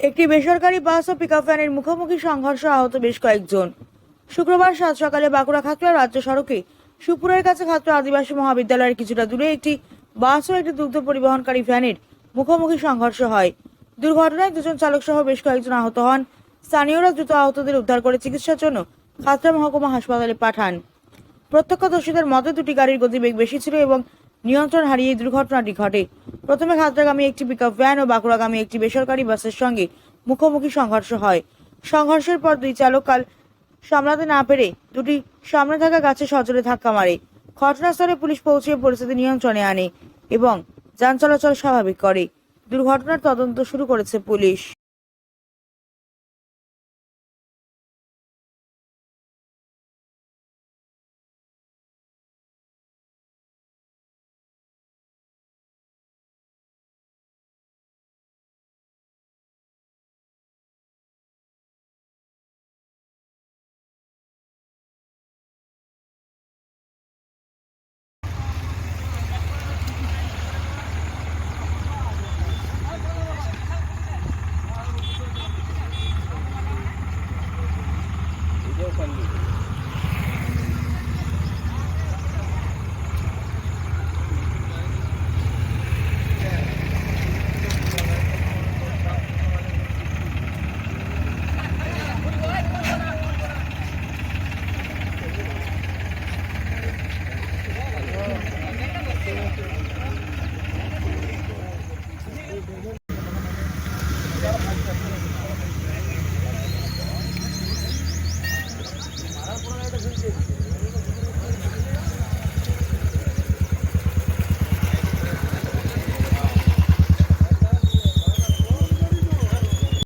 একটি বেসরকারি বাস ও পিকআপ ভ্যানের মুখোমুখি সংঘর্ষ আহত বেশ কয়েকজন। শুক্রবার সাত সকালে বাঁকুড়া খাতড়া রাজ্য সড়কে সুপুরের কাছে খাতড়া আদিবাসী মহাবিদ্যালয়ের কিছুটা দূরে একটি বাস ও একটি দুগ্ধ পরিবহনকারী ভ্যানের মুখোমুখি সংঘর্ষ হয়। দুর্ঘটনায় দুজন চালক সহ বেশ কয়েকজন আহত হন। স্থানীয়রা দ্রুত আহতদের উদ্ধার করে চিকিৎসার জন্য খাতড়া মহকুমা হাসপাতালে পাঠান। প্রত্যক্ষদর্শীদের মতে দুটি গাড়ির গতিবেগ বেশি ছিল এবং নিয়ন্ত্রণ হারিয়ে দুর্ঘটনাটি ঘটে। প্রথমে খাতড়াগামী একটি পিকআপ ভ্যান ও বাঁকুড়াগামী একটি বেসরকারি বাসের সঙ্গে মুখোমুখি সংঘর্ষ হয়। সংঘর্ষের পর দুই চালক কাল সামলাতে না পেরে দুটি সামনে থাকা গাছে সজোরে ধাক্কা মারে। ঘটনাস্থলে পুলিশ পৌঁছে পরিস্থিতি নিয়ন্ত্রণে আনে এবং যান চলাচল স্বাভাবিক করে। দুর্ঘটনার তদন্ত শুরু করেছে পুলিশ। 何だこれ?